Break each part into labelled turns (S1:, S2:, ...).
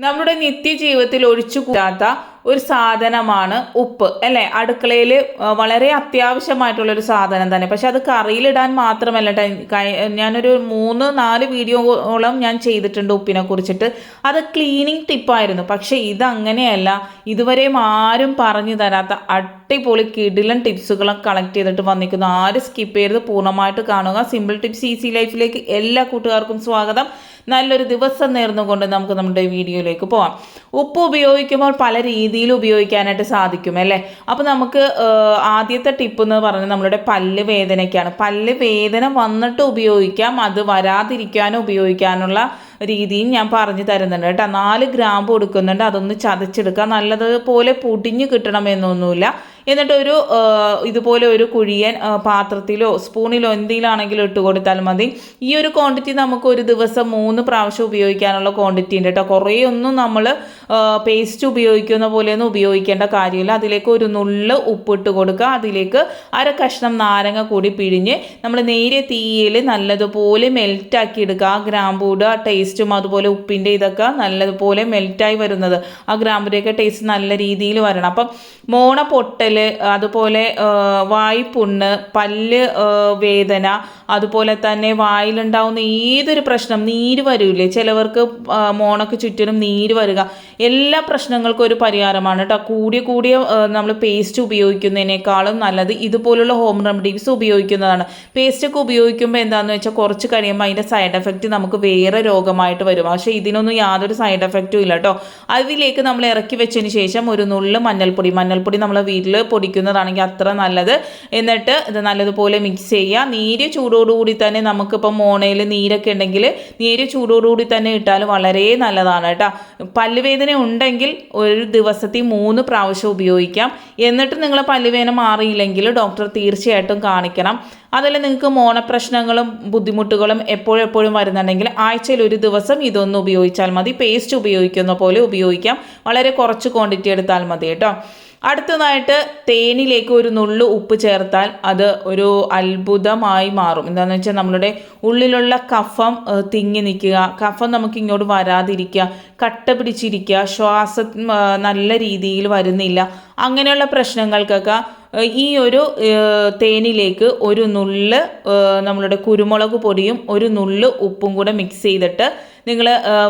S1: നമ്മുടെ നിത്യജീവിതത്തിൽ ഒഴിച്ചു കൂടാത്ത ഒരു സാധനമാണ് ഉപ്പ് അല്ലേ? അടുക്കളയിൽ വളരെ അത്യാവശ്യമായിട്ടുള്ള ഒരു സാധനം തന്നെ. പക്ഷെ അത് കറിയിലിടാൻ മാത്രമല്ല ഞാനൊരു മൂന്ന് നാല് വീഡിയോളം ഞാൻ ചെയ്തിട്ടുണ്ട് ഉപ്പിനെ കുറിച്ചിട്ട്. അത് ക്ലീനിങ് ടിപ്പായിരുന്നു. പക്ഷെ ഇതങ്ങനെയല്ല. ഇതുവരെയും ആരും പറഞ്ഞു തരാത്ത അടിപൊളി കിടിലൻ ടിപ്സുകളും കളക്ട് ചെയ്തിട്ട് വന്നിരിക്കുന്നു. ആരും സ്കിപ്പ് ചെയ്ത് പൂർണമായിട്ട് കാണുക. സിമ്പിൾ ടിപ്സ് ഈസി ലൈഫിലേക്ക് എല്ലാ കൂട്ടുകാർക്കും സ്വാഗതം. നല്ലൊരു ദിവസം നേർന്നുകൊണ്ട് നമുക്ക് നമ്മുടെ വീഡിയോയിലേക്ക് പോവാം. ഉപ്പ് ഉപയോഗിക്കുമ്പോൾ പല രീതിയിൽ ഉപയോഗിക്കാനായിട്ട് സാധിക്കും അല്ലേ? അപ്പോൾ നമുക്ക് ആദ്യത്തെ ടിപ്പ് എന്ന് പറഞ്ഞാൽ നമ്മളുടെ പല്ല് വേദനയ്ക്കാണ്. പല്ല് വേദന വന്നിട്ട് ഉപയോഗിക്കാം അത് വരാതിരിക്കാനും ഉപയോഗിക്കാനുള്ള രീതിയും ഞാൻ പറഞ്ഞു തരുന്നുണ്ട് കേട്ടോ. നാല് ഗ്രാമ്പ് കൊടുക്കുന്നുണ്ട് അതൊന്ന് ചതച്ചെടുക്കുക. നല്ലതുപോലെ പൊടിഞ്ഞ് കിട്ടണമെന്നൊന്നുമില്ല. എന്നിട്ട് ഒരു ഇതുപോലെ ഒരു കുഴിയൻ പാത്രത്തിലോ സ്പൂണിലോ എന്തിലാണെങ്കിലും ഇട്ട് കൊടുത്താൽ മതി. ഈ ഒരു ക്വാണ്ടിറ്റി നമുക്ക് ഒരു ദിവസം മൂന്ന് പ്രാവശ്യം ഉപയോഗിക്കാനുള്ള ക്വാണ്ടിറ്റി ഉണ്ട് കേട്ടോ. കുറേ ഒന്നും നമ്മൾ പേസ്റ്റ് ഉപയോഗിക്കുന്ന പോലെയൊന്നും ഉപയോഗിക്കേണ്ട കാര്യമില്ല. അതിലേക്ക് ഒരു നുള്ള് ഉപ്പിട്ട് കൊടുക്കുക. അതിലേക്ക് അര കഷ്ണം നാരങ്ങ കൂടി പിഴിഞ്ഞ് നമ്മൾ നേരെ തീയിൽ നല്ലതുപോലെ മെൽറ്റാക്കി എടുക്കുക. ആ ഗ്രാമ്പൂടെ ടേസ്റ്റും അതുപോലെ ഉപ്പിന്റെ ഇതൊക്കെ നല്ലതുപോലെ മെൽറ്റായി വരുന്നത്. ആ ഗ്രാമ്പൂടെയൊക്കെ ടേസ്റ്റ് നല്ല രീതിയിൽ വരണം. അപ്പം മോണ പൊട്ടൽ അതുപോലെ വായ്പുണ്ണ് പല്ല് വേദന അതുപോലെ തന്നെ വായിലുണ്ടാവുന്ന ഏതൊരു പ്രശ്നം നീര് വരില്ലേ ചിലവർക്ക് മോണക്ക് ചുറ്റിനും നീര് വരിക. എല്ലാ പ്രശ്നങ്ങൾക്കും ഒരു പരിഹാരമാണ് കേട്ടോ കൂടിയ കൂടിയ നമ്മൾ പേസ്റ്റ് ഉപയോഗിക്കുന്നതിനേക്കാളും നല്ലത് ഇതുപോലുള്ള ഹോം റെമഡീസ് ഉപയോഗിക്കുന്നതാണ്. പേസ്റ്റൊക്കെ ഉപയോഗിക്കുമ്പോൾ എന്താണെന്ന് വെച്ചാൽ കുറച്ച് കഴിയുമ്പോൾ അതിന്റെ സൈഡ് എഫക്റ്റ് നമുക്ക് വേറെ രോഗമായിട്ട് വരും. പക്ഷേ ഇതിനൊന്നും യാതൊരു സൈഡ് എഫക്റ്റും ഇല്ല കേട്ടോ അതിലേക്ക് നമ്മൾ ഇറക്കി വെച്ചതിന് ശേഷം ഒരു നുള്ള് മഞ്ഞൾപ്പൊടി. മഞ്ഞൾപ്പൊടി നമ്മൾ വീട്ടിൽ പൊടിക്കുന്നതാണെങ്കിൽ അത്ര നല്ലത്. എന്നിട്ട് ഇത് നല്ലതുപോലെ മിക്സ് ചെയ്യുക. നീര് ചൂടോടുകൂടി തന്നെ നമുക്കിപ്പോൾ മോണയിൽ നീരൊക്കെ ഉണ്ടെങ്കിൽ നീര് ചൂടോടുകൂടി തന്നെ ഇട്ടാൽ വളരെ നല്ലതാണ് കേട്ടോ. പല്ലുവേദന ഉണ്ടെങ്കിൽ ഒരു ദിവസത്തിൽ മൂന്ന് പ്രാവശ്യം ഉപയോഗിക്കാം. എന്നിട്ട് നിങ്ങൾ പല്ലുവേദന മാറിയില്ലെങ്കിൽ ഡോക്ടർ തീർച്ചയായിട്ടും കാണിക്കണം. അതിൽ നിങ്ങൾക്ക് മോണപ്രശ്നങ്ങളും ബുദ്ധിമുട്ടുകളും എപ്പോഴെപ്പോഴും വരുന്നുണ്ടെങ്കിൽ ആഴ്ചയിൽ ഒരു ദിവസം ഇതൊന്ന് ഉപയോഗിച്ചാൽ മതി. പേസ്റ്റ് ഉപയോഗിക്കുന്ന പോലെ ഉപയോഗിക്കാം. വളരെ കുറച്ച് ക്വാണ്ടിറ്റി എടുത്താൽ മതി കേട്ടോ. അടുത്തതായിട്ട് തേനിലേക്ക് ഒരു നുള്ളു ഉപ്പ് ചേർത്താൽ അത് ഒരു അത്ഭുതമായി മാറും. എന്താണെന്ന് വെച്ചാൽ നമ്മളുടെ ഉള്ളിലുള്ള കഫം തിങ്ങി നിൽക്കുക. കഫം നമുക്ക് ഇങ്ങോട്ട് വരാതിരിക്കുക. കട്ട പിടിച്ചിരിക്കുക. ശ്വാസം നല്ല രീതിയിൽ വരുന്നില്ല. അങ്ങനെയുള്ള പ്രശ്നങ്ങൾക്കൊക്കെ ഈ ഒരു തേനിലേക്ക് ഒരു നുള്ള് നമ്മളുടെ കുരുമുളക് പൊടിയും ഒരു നുള്ള് ഉപ്പും കൂടെ മിക്സ് ചെയ്തിട്ട് നിങ്ങൾ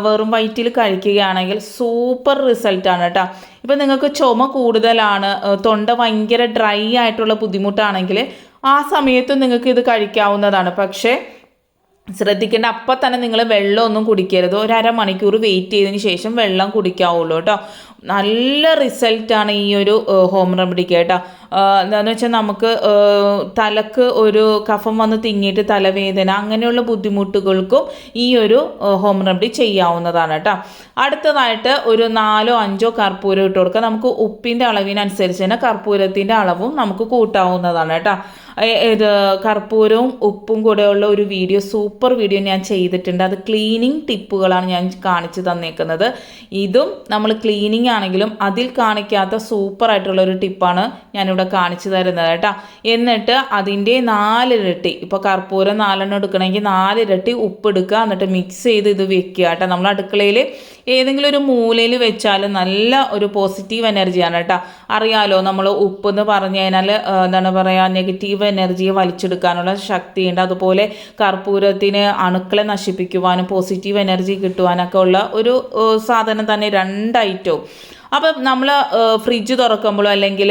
S1: വെറും വയറ്റിൽ കഴിക്കുകയാണെങ്കിൽ സൂപ്പർ റിസൾട്ടാണ് കേട്ടോ. ഇപ്പം നിങ്ങൾക്ക് ചുമ കൂടുതലാണ് തൊണ്ട ഭയങ്കര ഡ്രൈ ആയിട്ടുള്ള ബുദ്ധിമുട്ടാണെങ്കിൽ ആ സമയത്ത് നിങ്ങൾക്ക് ഇത് കഴിക്കാവുന്നതാണ്. പക്ഷേ ശ്രദ്ധിക്കേണ്ട. അപ്പം തന്നെ നിങ്ങൾ വെള്ളമൊന്നും കുടിക്കരുത്. ഒരു അരമണിക്കൂർ വെയിറ്റ് ചെയ്തതിന് ശേഷം വെള്ളം കുടിക്കാവുള്ളൂ കേട്ടോ. നല്ല റിസൾട്ടാണ് ഈ ഒരു ഹോം റെമഡിക്ക് കേട്ടോ. എന്താണെന്ന് വെച്ചാൽ നമുക്ക് തലക്ക് ഒരു കഫം വന്ന് തിങ്ങിയിട്ട് തലവേദന അങ്ങനെയുള്ള ബുദ്ധിമുട്ടുകൾക്കും ഈ ഒരു ഹോം റെമഡി ചെയ്യാവുന്നതാണ് കേട്ടോ. അടുത്തതായിട്ട് ഒരു നാലോ അഞ്ചോ കർപ്പൂരം ഇട്ട് കൊടുക്കുക. നമുക്ക് ഉപ്പിന്റെ അളവിനനുസരിച്ച് തന്നെ കർപ്പൂരത്തിന്റെ അളവും നമുക്ക് കൂട്ടാവുന്നതാണ് കേട്ടോ. ഇത് കർപ്പൂരവും ഉപ്പും കൂടെയുള്ള ഒരു വീഡിയോ സൂപ്പർ വീഡിയോ ഞാൻ ചെയ്തിട്ടുണ്ട്. അത് ക്ലീനിങ് ടിപ്പുകളാണ് ഞാൻ കാണിച്ചു തന്നേക്കുന്നത്. ഇതും നമ്മൾ ക്ലീനിങ് ആണെങ്കിലും അതിൽ കാണിക്കാത്ത സൂപ്പർ ആയിട്ടുള്ള ഒരു ടിപ്പാണ് ഞാനിവിടെ കാണിച്ചു തരുന്നത് കേട്ടോ. എന്നിട്ട് അതിന്റെ നാലിരട്ടി ഇപ്പോൾ കർപ്പൂരം നാലെണ്ണം എടുക്കണമെങ്കിൽ നാലിരട്ടി ഉപ്പ് എടുക്കുക എന്നിട്ട് മിക്സ് ചെയ്ത് ഇത് വെക്കുക കേട്ടോ. നമ്മൾ അടുക്കളയിൽ ഏതെങ്കിലും ഒരു മൂലയിൽ വെച്ചാൽ നല്ല ഒരു പോസിറ്റീവ് എനർജിയാണ് കേട്ടോ. അറിയാലോ നമ്മൾ ഉപ്പ് എന്ന് പറഞ്ഞു കഴിഞ്ഞാൽ എന്താണ് പറയുക നെഗറ്റീവ് എനർജിയെ വലിച്ചെടുക്കാനുള്ള ശക്തിയുണ്ട്. അതുപോലെ കർപ്പൂരത്തിന് അണുക്കളെ നശിപ്പിക്കുവാനും പോസിറ്റീവ് എനർജി കിട്ടുവാനൊക്കെ ഉള്ള ഒരു സാധനം തന്നെ രണ്ടായിട്ടും അപ്പം നമ്മൾ ഫ്രിഡ്ജ് തുറക്കുമ്പോഴോ അല്ലെങ്കിൽ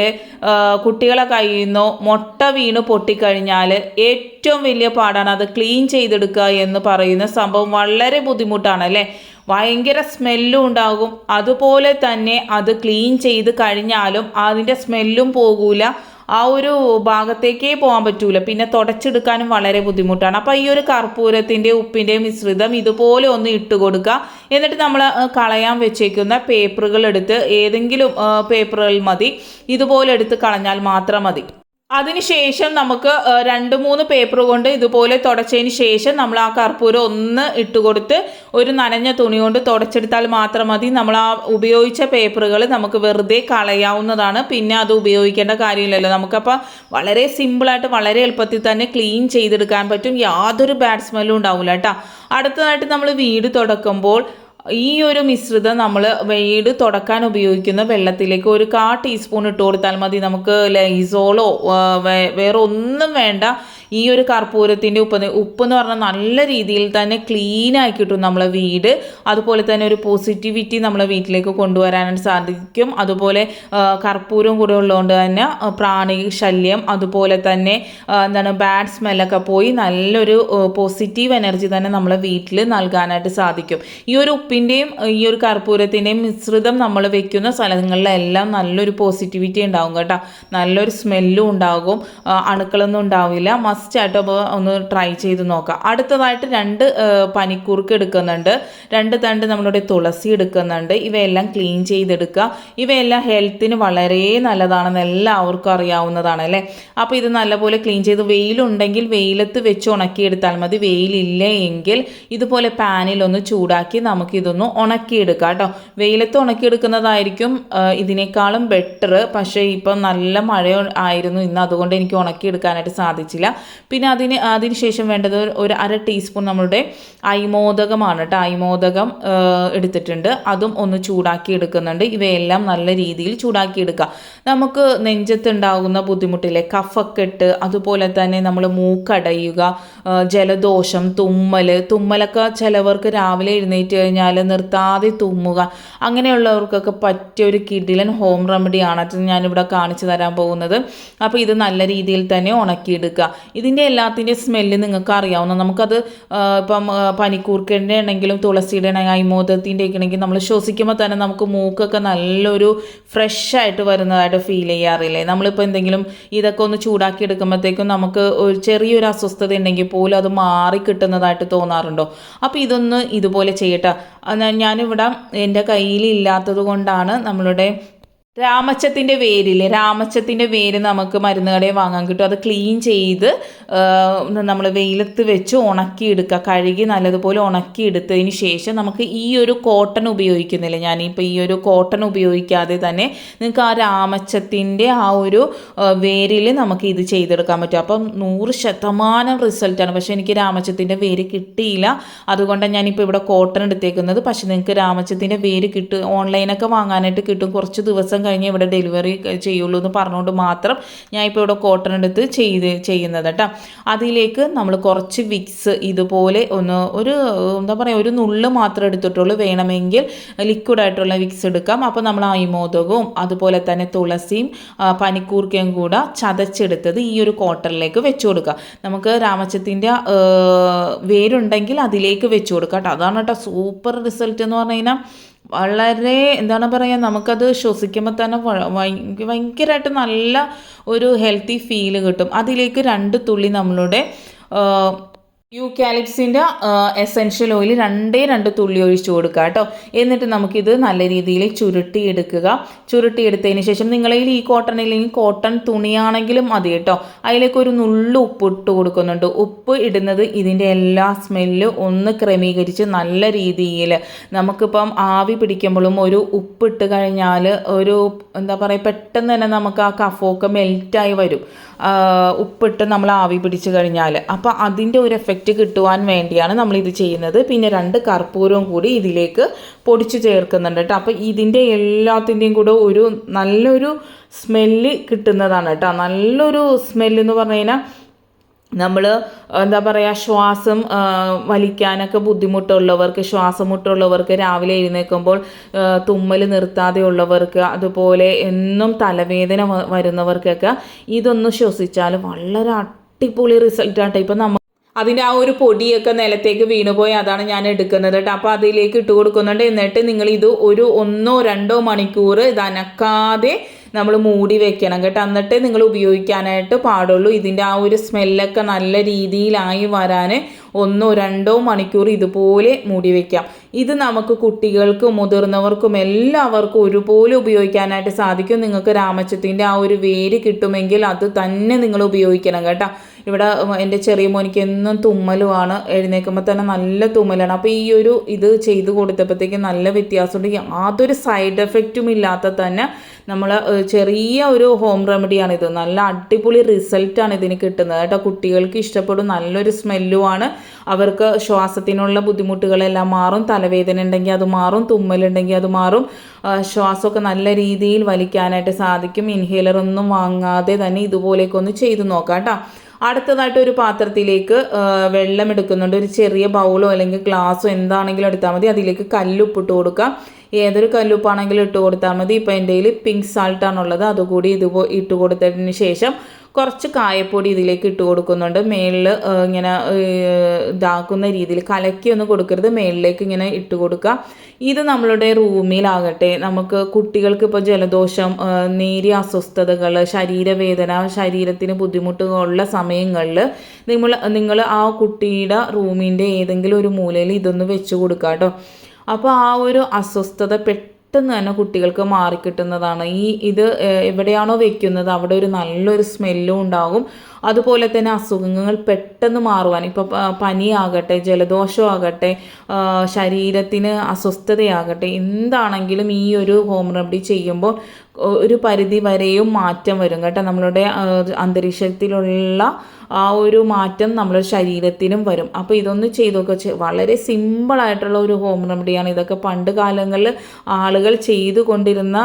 S1: കുട്ടികളെ കയ്യിൽ നിന്നോ മുട്ട വീണ് പൊട്ടിക്കഴിഞ്ഞാൽ ഏറ്റവും വലിയ പാടാണ് അത് ക്ലീൻ ചെയ്തെടുക്കുക എന്ന് പറയുന്ന സംഭവം വളരെ ബുദ്ധിമുട്ടാണ് അല്ലേ? ഭയങ്കര സ്മെല്ലും ഉണ്ടാകും. അതുപോലെ തന്നെ അത് ക്ലീൻ ചെയ്ത് കഴിഞ്ഞാലും അതിന്റെ സ്മെല്ലും പോകൂല. ആ ഒരു ഭാഗത്തേക്കേ പോകാൻ പറ്റൂല. പിന്നെ തുടച്ചെടുക്കാനും വളരെ ബുദ്ധിമുട്ടാണ്. അപ്പോൾ ഈ ഒരു കർപ്പൂരത്തിന്റെ ഉപ്പിന്റെ മിശ്രിതം ഇതുപോലെ ഒന്ന് ഇട്ട് കൊടുക്കുക. എന്നിട്ട് നമ്മൾ കളയാൻ വെച്ചേക്കുന്ന പേപ്പറുകൾ എടുത്ത് ഏതെങ്കിലും പേപ്പറുകൾ മതി. ഇതുപോലെ എടുത്ത് കളഞ്ഞാൽ മാത്രം മതി. അതിനുശേഷം നമുക്ക് രണ്ട് മൂന്ന് പേപ്പർ കൊണ്ട് ഇതുപോലെ തുടച്ചതിന് ശേഷം നമ്മൾ ആ കർപ്പൂരം ഒന്ന് ഇട്ട് കൊടുത്ത് ഒരു നനഞ്ഞ തുണി കൊണ്ട് തുടച്ചെടുത്താൽ മാത്രം മതി. നമ്മൾ ആ ഉപയോഗിച്ച പേപ്പറുകൾ നമുക്ക് വെറുതെ കളയാവുന്നതാണ്. പിന്നെ അത് ഉപയോഗിക്കേണ്ട കാര്യമില്ലല്ലോ. നമുക്കപ്പോൾ വളരെ സിമ്പിളായിട്ട് വളരെ എളുപ്പത്തിൽ തന്നെ ക്ലീൻ ചെയ്തെടുക്കാൻ പറ്റും. യാതൊരു ബാഡ് സ്മെല്ലും ഉണ്ടാവില്ല കേട്ടോ അടുത്തതായിട്ട് നമ്മൾ വീട് തുടക്കുമ്പോൾ ഈ ഒരു മിശ്രിതം നമ്മൾ വീട് തുടക്കാൻ ഉപയോഗിക്കുന്ന വെള്ളത്തിലേക്ക് ഒരു കാ ടീസ്പൂൺ ഇട്ട് കൊടുത്താൽ മതി. നമുക്ക് ലൈസോളോ വേറെ ഒന്നും വേണ്ട. ഈ ഒരു കർപ്പൂരത്തിന്റെ ഉപ്പ് ഉപ്പ് എന്ന് പറഞ്ഞാൽ നല്ല രീതിയിൽ തന്നെ ക്ലീൻ ആയി കിട്ടും നമ്മളെ വീട്. അതുപോലെ തന്നെ ഒരു പോസിറ്റിവിറ്റി നമ്മളെ വീട്ടിലേക്ക് കൊണ്ടുവരാനായിട്ട് സാധിക്കും. അതുപോലെ കർപ്പൂരം കൂടെ ഉള്ളതുകൊണ്ട് തന്നെ പ്രാണി ശല്യം അതുപോലെ തന്നെ എന്താണ് ബാഡ് സ്മെല്ലൊക്കെ പോയി നല്ലൊരു പോസിറ്റീവ് എനർജി തന്നെ നമ്മളെ വീട്ടിൽ നൽകാനായിട്ട് സാധിക്കും. ഈ ഒരു ഉപ്പിന്റെയും ഈ ഒരു കർപ്പൂരത്തിന്റെയും മിശ്രിതം നമ്മൾ വെക്കുന്ന സ്ഥലങ്ങളിലെല്ലാം നല്ലൊരു പോസിറ്റിവിറ്റി ഉണ്ടാകും കേട്ടോ. നല്ലൊരു സ്മെല്ലും ഉണ്ടാകും. അണുക്കളൊന്നും ഉണ്ടാവില്ല. മസ്റ്റായിട്ട് അപ്പോൾ ഒന്ന് ട്രൈ ചെയ്ത് നോക്കാം. അടുത്തതായിട്ട് രണ്ട് പനിക്കൂർക്ക് എടുക്കുന്നുണ്ട്. രണ്ട് തണ്ട് നമ്മളുടെ തുളസി എടുക്കുന്നുണ്ട്. ഇവയെല്ലാം ക്ലീൻ ചെയ്തെടുക്കുക ഇവയെല്ലാം ഹെൽത്തിന് വളരെ നല്ലതാണെന്ന് എല്ലാവർക്കും അറിയാവുന്നതാണ് അല്ലേ? അപ്പോൾ ഇത് നല്ലപോലെ ക്ലീൻ ചെയ്ത് വെയിലുണ്ടെങ്കിൽ വെയിലത്ത് വെച്ച് ഉണക്കിയെടുത്താൽ മതി. വെയിലില്ല എങ്കിൽ ഇതുപോലെ പാനിലൊന്ന് ചൂടാക്കി നമുക്കിതൊന്ന് ഉണക്കിയെടുക്കാം കേട്ടോ. വെയിലത്ത് ഉണക്കിയെടുക്കുന്നതായിരിക്കും ഇതിനേക്കാളും ബെറ്റർ പക്ഷേ ഇപ്പം നല്ല മഴ ആയിരുന്നു. ഇന്ന് അതുകൊണ്ട് എനിക്ക് ഉണക്കിയെടുക്കാനായിട്ട് സാധിച്ചില്ല. പിന്നെ അതിന് അതിന് ശേഷം വേണ്ടത് ഒരു അര ടീസ്പൂൺ നമ്മളുടെ അയ്മോദകമാണ് കേട്ടോ. അയ്മോദകം എടുത്തിട്ടുണ്ട്. അതും ഒന്ന് ചൂടാക്കി എടുക്കുന്നുണ്ട്. ഇവയെല്ലാം നല്ല രീതിയിൽ ചൂടാക്കി എടുക്കുക. നമുക്ക് നെഞ്ചത്തുണ്ടാകുന്ന ബുദ്ധിമുട്ടില്ലേ? കഫക്കെട്ട് അതുപോലെ തന്നെ നമ്മൾ മൂക്കടയുക ജലദോഷം തുമ്മൽ തുമ്മലൊക്കെ ചിലവർക്ക് രാവിലെ എഴുന്നേറ്റ് കഴിഞ്ഞാൽ നിർത്താതെ തുമ്മുക. അങ്ങനെയുള്ളവർക്കൊക്കെ പറ്റിയ ഒരു കിഡിലൻ ഹോം റെമഡിയാണ് ഞാനിവിടെ കാണിച്ചു തരാൻ പോകുന്നത്. അപ്പോൾ ഇത് നല്ല രീതിയിൽ തന്നെ ഉണക്കിയെടുക്കുക. ഇതിന്റെ എല്ലാത്തിന്റെ സ്മെല്ല് നിങ്ങൾക്ക് അറിയാവുന്ന നമുക്കത് ഇപ്പം പനിക്കൂർക്കേണ്ട ആണെങ്കിലും തുളസിയുടെ ആണെങ്കിൽ അയിമോദത്തിന്റെ ഒക്കെ ആണെങ്കിൽ നമ്മൾ ശ്വസിക്കുമ്പോൾ തന്നെ നമുക്ക് മൂക്കൊക്കെ നല്ലൊരു ഫ്രഷ് ആയിട്ട് വരുന്നതായിട്ട് ഫീൽ ചെയ്യാറില്ലേ? നമ്മളിപ്പോൾ എന്തെങ്കിലും ഇതൊക്കെ ഒന്ന് ചൂടാക്കി എടുക്കുമ്പോഴത്തേക്കും നമുക്ക് ഒരു ചെറിയൊരു അസ്വസ്ഥത ഉണ്ടെങ്കിൽ പോലും അത് മാറി കിട്ടുന്നതായിട്ട് തോന്നാറുണ്ടോ? അപ്പോൾ ഇതൊന്ന് ഇതുപോലെ ചെയ്യട്ടെ. ഞാനിവിടെ എന്റെ കയ്യിൽ ഇല്ലാത്തത് കൊണ്ടാണ് നമ്മളുടെ രാമച്ചത്തിന്റെ വേരില്ലേ? രാമച്ചത്തിന്റെ വേര് നമുക്ക് മരുന്ന് കടയിൽ വാങ്ങാൻ കിട്ടും. അത് ക്ലീൻ ചെയ്ത് നമ്മൾ വെയിലത്ത് വെച്ച് ഉണക്കിയെടുക്കുക കഴുകി നല്ലതുപോലെ ഉണക്കിയെടുത്തതിന് ശേഷം നമുക്ക് ഈ ഒരു കോട്ടൺ ഉപയോഗിക്കുന്നില്ല? ഞാനിപ്പോൾ ഈ ഒരു കോട്ടൺ ഉപയോഗിക്കാതെ തന്നെ നിങ്ങൾക്ക് ആ രാമച്ചത്തിന്റെ ആ ഒരു വേരിൽ നമുക്ക് ഇത് ചെയ്തെടുക്കാൻ പറ്റും. അപ്പം നൂറ് ശതമാനം റിസൾട്ടാണ് പക്ഷേ എനിക്ക് രാമച്ചത്തിന്റെ വേര് കിട്ടിയില്ല. അതുകൊണ്ടാണ് ഞാനിപ്പോൾ ഇവിടെ കോട്ടൺ എടുത്തേക്കുന്നത്. പക്ഷേ നിങ്ങൾക്ക് രാമച്ചത്തിന്റെ വേര് കിട്ടും ഓൺലൈനൊക്കെ വാങ്ങാനായിട്ട് കിട്ടും. കുറച്ച് ദിവസം കഴിഞ്ഞ് ഇവിടെ ഡെലിവറി ചെയ്യുള്ളൂ എന്ന് പറഞ്ഞുകൊണ്ട് മാത്രം ഞാൻ ഇപ്പോൾ ഇവിടെ കോട്ടൺ എടുത്ത് ചെയ്ത് ചെയ്യുന്നത് കേട്ടോ. അതിലേക്ക് നമ്മൾ കുറച്ച് വിക്സ് ഇതുപോലെ ഒന്ന് ഒരു എന്താ പറയുക ഒരു നുള്ള് മാത്രം എടുത്തിട്ടുള്ളൂ. വേണമെങ്കിൽ ലിക്വിഡായിട്ടുള്ള വിക്സ് എടുക്കാം. അപ്പോൾ നമ്മൾ അയിമോദകവും അതുപോലെ തന്നെ തുളസിയും പനിക്കൂർക്കയും കൂടെ ചതച്ചെടുത്തത് ഈ ഒരു കോട്ടറിലേക്ക് വെച്ച് കൊടുക്കുക. നമുക്ക് രാമച്ചത്തിന്റെ വേരുണ്ടെങ്കിൽ അതിലേക്ക് വെച്ച് കൊടുക്കാം കേട്ടോ. അതാണ് കേട്ടോ സൂപ്പർ റിസൾട്ട് എന്ന് പറഞ്ഞു കഴിഞ്ഞാൽ. വളരെ എന്താണ് പറയുക നമുക്കത് ശ്വസിക്കുമ്പോൾ തന്നെ ഭയങ്കരമായിട്ട് നല്ല ഒരു ഹെൽത്തി ഫീൽ കിട്ടും. അതിലേക്ക് രണ്ട് തുള്ളി നമ്മളുടെ യൂക്കാലിപ്സിന്റെ എസെൻഷ്യൽ ഓയിൽ രണ്ടേ രണ്ട് തുള്ളി ഒഴിച്ചു കൊടുക്കുക കേട്ടോ. എന്നിട്ട് നമുക്കിത് നല്ല രീതിയിൽ ചുരുട്ടിയെടുക്കുക. ചുരുട്ടിയെടുത്തതിന് ശേഷം നിങ്ങളതിൽ ഈ കോട്ടൺ ഇല്ലെങ്കിൽ കോട്ടൺ തുണിയാണെങ്കിലും മതി കേട്ടോ. അതിലേക്ക് ഒരു നുള്ളു ഉപ്പ് ഇട്ട് കൊടുക്കുന്നുണ്ട്. ഉപ്പ് ഇടുന്നത് ഇതിന്റെ എല്ലാ സ്മെല്ലും ഒന്ന് ക്രമീകരിച്ച് നല്ല രീതിയിൽ. നമുക്കിപ്പം ആവി പിടിക്കുമ്പോഴും ഒരു ഉപ്പിട്ട് കഴിഞ്ഞാൽ ഒരു എന്താ പറയുക പെട്ടെന്ന് തന്നെ നമുക്ക് ആ കഫമൊക്കെ മെൽറ്റായി വരും. ഉപ്പിട്ട് നമ്മൾ ആവി പിടിച്ച് കഴിഞ്ഞാൽ. അപ്പോൾ അതിന്റെ ഒരു എഫക്റ്റ് കിട്ടുവാൻ വേണ്ടിയാണ് നമ്മളിത് ചെയ്യുന്നത്. പിന്നെ രണ്ട് കർപ്പൂരവും കൂടി ഇതിലേക്ക് പൊടിച്ച് ചേർക്കുന്നുണ്ട് കേട്ടോ. അപ്പോൾ ഇതിന്റെ എല്ലാത്തിന്റെയും കൂടെ ഒരു നല്ലൊരു സ്മെല്ല് കിട്ടുന്നതാണ് കേട്ടോ. നല്ലൊരു സ്മെല്ലെന്ന് പറഞ്ഞു കഴിഞ്ഞാൽ നമ്മൾ എന്താ പറയുക ശ്വാസം വലിക്കാനൊക്കെ ബുദ്ധിമുട്ടുള്ളവർക്ക് ശ്വാസമുട്ടുള്ളവർക്ക് രാവിലെ എഴുന്നേൽക്കുമ്പോൾ തുമ്മൽ നിർത്താതെ ഉള്ളവർക്ക് അതുപോലെ എന്നും തലവേദന വരുന്നവർക്കൊക്കെ ഇതൊന്ന് ശ്വസിച്ചാൽ വളരെ അടിപൊളി റിസൾട്ടാട്ടെ ഇപ്പം നമ്മൾ അതിന്റെ ആ ഒരു പൊടിയൊക്കെ നിലത്തേക്ക് വീണുപോയി അതാണ് ഞാൻ എടുക്കുന്നത് കേട്ടോ അപ്പോൾ അതിലേക്ക് ഇട്ട് കൊടുക്കുന്നുണ്ട്. എന്നിട്ട് നിങ്ങൾ ഇത് ഒരു ഒന്നോ രണ്ടോ മണിക്കൂർ ഇത് അനക്കാതെ നമ്മൾ മൂടി വെക്കണം കേട്ടോ. എന്നിട്ട് നിങ്ങൾ ഉപയോഗിക്കാനായിട്ട് പാടുള്ളൂ. ഇതിന്റെ ആ ഒരു സ്മെല്ലൊക്കെ നല്ല രീതിയിലായി വരാൻ ഒന്നോ രണ്ടോ മണിക്കൂർ ഇതുപോലെ മൂടി വയ്ക്കാം ഇത് നമുക്ക് കുട്ടികൾക്കും മുതിർന്നവർക്കും എല്ലാവർക്കും ഒരുപോലെ ഉപയോഗിക്കാനായിട്ട് സാധിക്കും. നിങ്ങൾക്ക് രാമച്ചത്തിന്റെ ആ ഒരു വേര് കിട്ടുമെങ്കിൽ അത് തന്നെ നിങ്ങൾ ഉപയോഗിക്കണം കേട്ടോ. ഇവിടെ എന്റെ ചെറിയ മോനിക്ക് എന്നും തുമ്മലുമാണ് എഴുന്നേൽക്കുമ്പോൾ തന്നെ നല്ല തുമ്മലാണ്. അപ്പോൾ ഈ ഒരു ഇത് ചെയ്ത് കൊടുത്തപ്പോഴത്തേക്ക് നല്ല വ്യത്യാസമുണ്ട്. യാതൊരു സൈഡ് എഫക്റ്റും ഇല്ലാത്ത തന്നെ നമ്മൾ ചെറിയ ഒരു ഹോം റെമഡിയാണിത് നല്ല അടിപൊളി റിസൾട്ടാണ് ഇതിന് കിട്ടുന്നത് കേട്ടോ. കുട്ടികൾക്ക് ഇഷ്ടപ്പെടും നല്ലൊരു സ്മെല്ലുമാണ്. അവർക്ക് ശ്വാസത്തിനുള്ള ബുദ്ധിമുട്ടുകളെല്ലാം മാറും. തലവേദന ഉണ്ടെങ്കിൽ അത് മാറും തുമ്മലുണ്ടെങ്കിൽ അത് മാറും. ശ്വാസമൊക്കെ നല്ല രീതിയിൽ വലിക്കാനായിട്ട് സാധിക്കും. ഇൻഹേലർ ഒന്നും വാങ്ങാതെ തന്നെ ഇതുപോലെയൊക്കെ ഒന്ന് ചെയ്തു നോക്കാം കേട്ടോ. അടുത്തതായിട്ട് ഒരു പാത്രത്തിലേക്ക് വെള്ളം എടുക്കുന്നുണ്ട്. ഒരു ചെറിയ ബൗളോ അല്ലെങ്കിൽ ഗ്ലാസ്സോ എന്താണെങ്കിലും എടുത്താൽ മതി. അതിലേക്ക് കല്ലുപ്പിട്ട് കൊടുക്കാം ഏതൊരു കല്ലുപ്പാണെങ്കിലും ഇട്ട് കൊടുത്താൽ മതി. ഇപ്പോൾ എന്റെ കയ്യിൽ പിങ്ക് സാൾട്ടാണുള്ളത് അതുകൂടി ഇതുപോ ഇട്ട് കൊടുത്തതിന് ശേഷം കുറച്ച് കായപ്പൊടി ഇതിലേക്ക് ഇട്ട് കൊടുക്കുന്നുണ്ട്. മേളിൽ ഇങ്ങനെ ഇതാക്കുന്ന രീതിയിൽ കലക്കി ഒന്ന് കൊടുക്കരുത്. മേളിലേക്ക് ഇങ്ങനെ ഇട്ട് കൊടുക്കുക. ഇത് നമ്മളുടെ റൂമിലാകട്ടെ നമുക്ക് കുട്ടികൾക്ക് ഇപ്പോൾ ജലദോഷം നേരിയ അസ്വസ്ഥതകൾ ശരീരവേദന ശരീരത്തിന് ബുദ്ധിമുട്ടുള്ള സമയങ്ങളിൽ നിങ്ങൾ നിങ്ങൾ ആ കുട്ടിയുടെ റൂമിന്റെ ഏതെങ്കിലും ഒരു മൂലയിൽ ഇതൊന്ന് വെച്ച് കൊടുക്കുക കേട്ടോ അപ്പോൾ ആ ഒരു അസ്വസ്ഥത പെട്ടെന്ന് പെട്ടെന്ന് തന്നെ കുട്ടികൾക്ക് മാറിക്കിട്ടുന്നതാണ്. ഈ ഇത് എവിടെയാണോ വെക്കുന്നത് അവിടെ ഒരു നല്ലൊരു സ്മെല്ലും ഉണ്ടാകും. അതുപോലെ തന്നെ അസുഖങ്ങൾ പെട്ടെന്ന് മാറുവാൻ. ഇപ്പോൾ പനിയാകട്ടെ ജലദോഷമാകട്ടെ ശരീരത്തിന് അസ്വസ്ഥതയാകട്ടെ എന്താണെങ്കിലും ഈ ഒരു ഹോം റെമഡി ചെയ്യുമ്പോൾ ഒരു പരിധി വരെയും മാറ്റം വരും കേട്ടോ. നമ്മളുടെ അന്തരീക്ഷത്തിലുള്ള ആ ഒരു മാറ്റം നമ്മുടെ ശരീരത്തിനും വരും. അപ്പോൾ ഇതൊന്ന് ചെയ്തൊക്കെ വളരെ സിമ്പിളായിട്ടുള്ള ഒരു ഹോം റെമഡിയാണ്. ഇതൊക്കെ പണ്ട് കാലങ്ങളിൽ ആളുകൾ ചെയ്തു കൊണ്ടിരുന്ന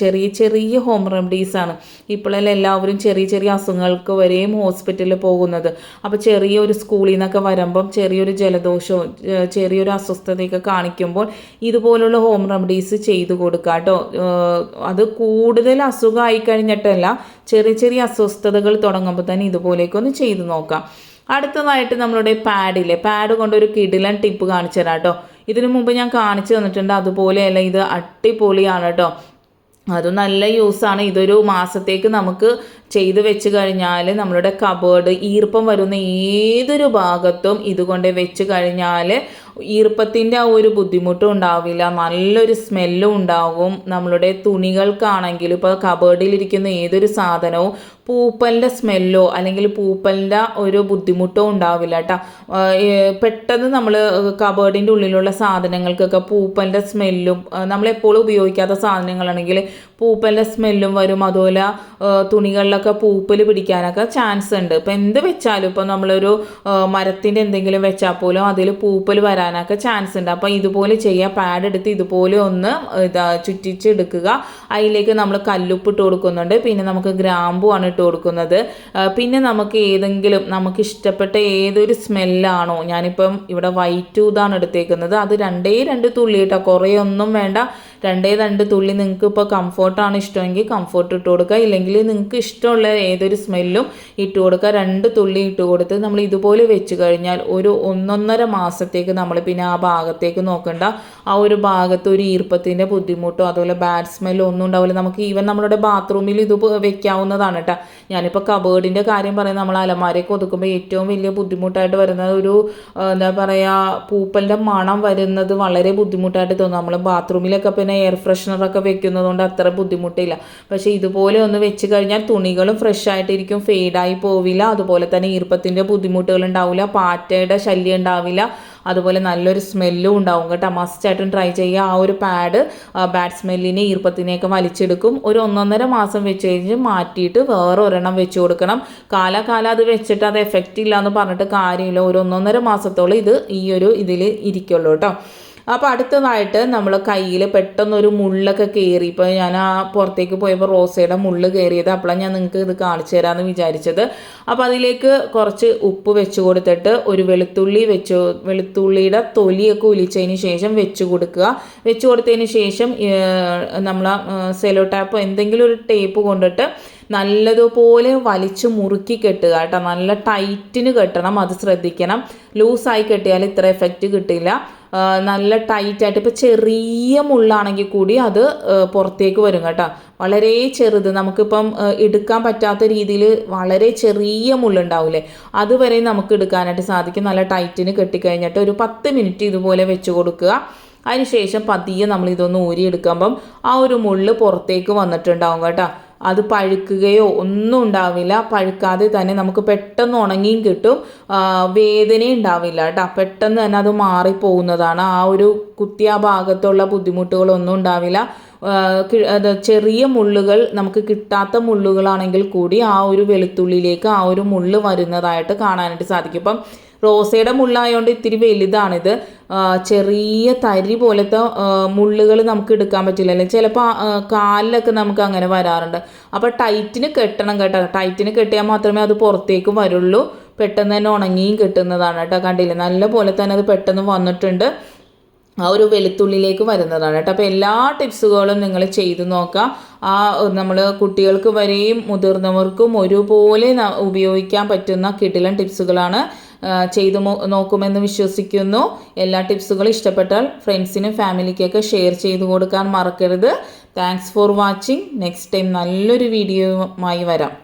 S1: ചെറിയ ചെറിയ ഹോം റെമഡീസാണ്. ഇപ്പോഴെല്ലാം എല്ലാവരും ചെറിയ ചെറിയ അസുഖങ്ങൾക്ക് വരെയും ഹോസ്പിറ്റലിൽ പോകുന്നത്. അപ്പോൾ ചെറിയൊരു സ്കൂളിൽ നിന്നൊക്കെ വരുമ്പം ചെറിയൊരു ജലദോഷവും ചെറിയൊരു അസ്വസ്ഥതയൊക്കെ കാണിക്കുമ്പോൾ ഇതുപോലുള്ള ഹോം റെമഡീസ് ചെയ്തു കൊടുക്കുക കേട്ടോ അത് കൂടുതൽ അസുഖമായി കഴിഞ്ഞിട്ടല്ല ചെറിയ ചെറിയ അസ്വസ്ഥതകൾ തുടങ്ങുമ്പോൾ തന്നെ ഇതുപോലെയൊക്കെ ചെയ്തു നോക്കാം. അടുത്തതായിട്ട് നമ്മളുടെ പാഡിലെ പാഡ് കൊണ്ടൊരു കിടിലൻ ടിപ്പ് കാണിച്ചു തരാം കേട്ടോ ഇതിനു മുമ്പ് ഞാൻ കാണിച്ചു തന്നിട്ടുണ്ട്. അതുപോലെയല്ല ഇത് അടിപൊളിയാണ് കേട്ടോ അത് നല്ല യൂസാണ് ഇതൊരു മാസത്തേക്ക് നമുക്ക് ചെയ്ത് വെച്ച് കഴിഞ്ഞാൽ നമ്മളുടെ കബേർഡ് ഈർപ്പം വരുന്ന ഏതൊരു ഭാഗത്തും ഇതുകൊണ്ട് വെച്ച് കഴിഞ്ഞാൽ ഈർപ്പത്തിന്റെ ആ ഒരു ബുദ്ധിമുട്ടും ഉണ്ടാവില്ല. നല്ലൊരു സ്മെല്ലും ഉണ്ടാകും നമ്മളുടെ തുണികൾക്കാണെങ്കിലും ഇപ്പോൾ കബേർഡിലിരിക്കുന്ന ഏതൊരു സാധനവും പൂപ്പലിന്റെ സ്മെല്ലോ അല്ലെങ്കിൽ പൂപ്പലിന്റെ ഒരു ബുദ്ധിമുട്ടോ ഉണ്ടാവില്ല കേട്ടോ. പെട്ടെന്ന് നമ്മൾ കബേർഡിന്റെ ഉള്ളിലുള്ള സാധനങ്ങൾക്കൊക്കെ പൂപ്പലിന്റെ സ്മെല്ലും നമ്മളെപ്പോഴും ഉപയോഗിക്കാത്ത സാധനങ്ങളാണെങ്കിൽ പൂപ്പലിന്റെ സ്മെല്ലും വരും. അതുപോലെ തുണികളിലൊക്കെ പൂപ്പൽ പിടിക്കാനൊക്കെ ചാൻസ് ഉണ്ട്. ഇപ്പം എന്ത് വെച്ചാലും ഇപ്പം നമ്മളൊരു മരത്തിന്റെ എന്തെങ്കിലും വെച്ചാൽ പോലും അതിൽ പൂപ്പൽ വരാനൊക്കെ ചാൻസ് ഉണ്ട്. അപ്പം ഇതുപോലെ ചെയ്യുക പാഡ് എടുത്ത് ഇതുപോലെ ഒന്ന് ഇതാ ചുറ്റിച്ചെടുക്കുക അതിലേക്ക് നമ്മൾ കല്ലുപ്പ് ഇട്ട് കൊടുക്കുന്നുണ്ട്. പിന്നെ നമുക്ക് ഗ്രാമ്പുമാണ് ഇട്ട് കൊടുക്കുന്നത്. പിന്നെ നമുക്ക് ഏതെങ്കിലും നമുക്ക് ഇഷ്ടപ്പെട്ട ഏതൊരു സ്മെല്ലാണോ ഞാനിപ്പം ഇവിടെ വൈറ്റ് ഇതാണ് എടുത്തേക്കുന്നത്. അത് രണ്ടേ രണ്ട് തുള്ളി കേട്ടോ കുറേ ഒന്നും വേണ്ട. രണ്ടേ രണ്ട് തുള്ളി നിങ്ങൾക്ക് ഇപ്പോൾ കംഫോർട്ടാണ് ഇഷ്ടമെങ്കിൽ കംഫോർട്ട് ഇട്ട് കൊടുക്കുക ഇല്ലെങ്കിൽ നിങ്ങൾക്ക് ഇഷ്ടമുള്ള ഏതൊരു സ്മെല്ലും ഇട്ട് കൊടുക്കുക രണ്ട് തുള്ളി ഇട്ട് കൊടുത്ത് നമ്മൾ ഇതുപോലെ വെച്ച് കഴിഞ്ഞാൽ ഒരു ഒന്നൊന്നര മാസത്തേക്ക് നമ്മൾ പിന്നെ ആ ഭാഗത്തേക്ക് നോക്കണ്ട. ആ ഒരു ഭാഗത്ത് ഒരു ഈർപ്പത്തിന്റെ ബുദ്ധിമുട്ടോ അതുപോലെ ബാഡ് സ്മെല്ലോ ഒന്നും ഉണ്ടാവില്ല. നമുക്ക് ഈവൻ നമ്മളുടെ ബാത്റൂമിൽ ഇത് വെക്കാവുന്നതാണ് കേട്ടോ ഞാനിപ്പോൾ കബേർഡിന്റെ കാര്യം പറയുന്നത് നമ്മൾ അലമാരയൊക്കെ ഒതുക്കുമ്പോൾ ഏറ്റവും വലിയ ബുദ്ധിമുട്ടായിട്ട് വരുന്നത് ഒരു എന്താ പറയുക പൂപ്പലിന്റെ മണം വരുന്നത് വളരെ ബുദ്ധിമുട്ടായിട്ട് തോന്നും. നമ്മൾ ബാത്റൂമിലൊക്കെ പിന്നെ എയർ ഫ്രഷ്നറൊക്കെ വെക്കുന്നതുകൊണ്ട് അത്ര ബുദ്ധിമുട്ടില്ല. പക്ഷേ ഇതുപോലെ ഒന്ന് വെച്ച് കഴിഞ്ഞാൽ തുണികളും ഫ്രഷ് ആയിട്ടിരിക്കും ഫെയ്ഡായി പോവില്ല. അതുപോലെ തന്നെ ഈർപ്പത്തിന്റെ ബുദ്ധിമുട്ടുകൾ ഉണ്ടാവില്ല പാറ്റയുടെ ശല്യം ഉണ്ടാവില്ല. അതുപോലെ നല്ലൊരു സ്മെല്ലും ഉണ്ടാവും കേട്ടോ. മസ്റ്റായിട്ടും ട്രൈ ചെയ്യുക. ആ ഒരു പാഡ് ബാഡ് സ്മെല്ലിനെ ഈർപ്പത്തിനെയൊക്കെ വലിച്ചെടുക്കും. ഒരു ഒന്നൊന്നര മാസം വെച്ച് കഴിഞ്ഞ് മാറ്റിയിട്ട് വേറെ ഒരെണ്ണം വെച്ച് കൊടുക്കണം. കാലാകാലം അത് വെച്ചിട്ട് അത് എഫക്റ്റ് ഇല്ല എന്ന് പറഞ്ഞിട്ട് കാര്യമില്ല. ഒരു ഒന്നൊന്നര മാസത്തോളം ഇത് ഈ ഒരു ഇതിൽ ഇരിക്കുള്ളൂ കേട്ടോ. അപ്പോൾ അടുത്തതായിട്ട് നമ്മൾ കയ്യിൽ പെട്ടെന്നൊരു മുള്ളൊക്കെ കയറി ഇപ്പോൾ ഞാൻ ആ പുറത്തേക്ക് പോയപ്പോൾ റോസയുടെ മുള്ള് കയറിയത് അപ്പോഴാണ് ഞാൻ നിങ്ങൾക്ക് ഇത് കാണിച്ചു തരാമെന്ന് വിചാരിച്ചത്. അപ്പോൾ അതിലേക്ക് കുറച്ച് ഉപ്പ് വെച്ച് കൊടുത്തിട്ട് ഒരു വെളുത്തുള്ളി വെച്ച് വെളുത്തുള്ളിയുടെ തൊലിയൊക്കെ ഒലിച്ചതിന് ശേഷം വെച്ച് കൊടുക്കുക. വെച്ച് കൊടുത്തതിന് ശേഷം നമ്മൾ സെലോ ടാപ്പ് എന്തെങ്കിലും ഒരു ടേപ്പ് കൊണ്ടിട്ട് നല്ലതുപോലെ വലിച്ചു മുറുക്കി കെട്ടുക കേട്ടോ. നല്ല ടൈറ്റിന് കെട്ടണം അത് ശ്രദ്ധിക്കണം. ലൂസായി കെട്ടിയാൽ ഇത്ര എഫക്റ്റ് കിട്ടില്ല. നല്ല ടൈറ്റായിട്ട് ഇപ്പോൾ ചെറിയ മുള്ളാണെങ്കിൽ കൂടി അത് പുറത്തേക്ക് വരും കേട്ടോ. വളരെ ചെറുത്. നമുക്കിപ്പം എടുക്കാൻ പറ്റാത്ത രീതിയിൽ വളരെ ചെറിയ മുള്ളുണ്ടാവില്ലേ അതുവരെ നമുക്ക് എടുക്കാനായിട്ട് സാധിക്കും. നല്ല ടൈറ്റിന് കെട്ടിക്കഴിഞ്ഞിട്ട് ഒരു പത്ത് മിനിറ്റ് ഇതുപോലെ വെച്ച് കൊടുക്കുക. അതിനുശേഷം പതിയെ നമ്മൾ ഇതൊന്ന് ഊരിയെടുക്കുമ്പം ആ ഒരു മുള്ള് പുറത്തേക്ക് വന്നിട്ടുണ്ടാവും കേട്ടോ. അത് പഴുക്കുകയോ ഒന്നും ഉണ്ടാവില്ല. പഴുക്കാതെ തന്നെ നമുക്ക് പെട്ടെന്ന് ഉണങ്ങിയും കിട്ടും. വേദന ഉണ്ടാവില്ല കേട്ടോ. പെട്ടെന്ന് തന്നെ അത് മാറിപ്പോകുന്നതാണ്. ആ ഒരു കുത്തിയ ഭാഗത്തുള്ള ബുദ്ധിമുട്ടുകളൊന്നും ഉണ്ടാവില്ല. ചെറിയ മുള്ളുകൾ നമുക്ക് കിട്ടാത്ത മുള്ളുകളാണെങ്കിൽ കൂടി ആ ഒരു വെളുത്തുള്ളിയിലേക്ക് ആ ഒരു മുള്ള് വരുന്നതായിട്ട് കാണാനായിട്ട് സാധിക്കും. ഇപ്പം റോസയുടെ മുള്ളായതുകൊണ്ട് ഇത്തിരി വലുതാണിത്. ചെറിയ തരി പോലത്തെ മുള്ളുകൾ നമുക്ക് എടുക്കാൻ പറ്റില്ല. അല്ലെങ്കിൽ ചിലപ്പോൾ കാലിലൊക്കെ നമുക്ക് അങ്ങനെ വരാറുണ്ട്. അപ്പോൾ ടൈറ്റിന് കെട്ടണം കേട്ടോ. ടൈറ്റിന് കെട്ടിയാൽ മാത്രമേ അത് പുറത്തേക്കും വരുള്ളൂ. പെട്ടെന്ന് തന്നെ ഉണങ്ങിയും കിട്ടുന്നതാണ് കേട്ടോ കണ്ടില്ലേ? നല്ല പോലെ തന്നെ അത് പെട്ടെന്ന് വന്നിട്ടുണ്ട്. ആ ഒരു വെളുത്തുള്ളിലേക്ക് വരുന്നതാണ് കേട്ടോ. അപ്പോൾ എല്ലാ ടിപ്സുകളും നിങ്ങൾ ചെയ്തു നോക്കുക ആ നമ്മൾ കുട്ടികൾക്ക് വരെയും മുതിർന്നവർക്കും ഒരുപോലെ ഉപയോഗിക്കാൻ പറ്റുന്ന കിടിലൻ ടിപ്സുകളാണ്. ചെയ്തു നോക്കുമെന്ന് വിശ്വസിക്കുന്നു. എല്ലാ ടിപ്സുകളും ഇഷ്ടപ്പെട്ടാൽ ഫ്രണ്ട്സിനും ഫാമിലിക്കൊക്കെ ഷെയർ ചെയ്തു കൊടുക്കാൻ മറക്കരുത്. Thanks for watching next time നല്ലൊരു വീഡിയോയുമായി വരാം.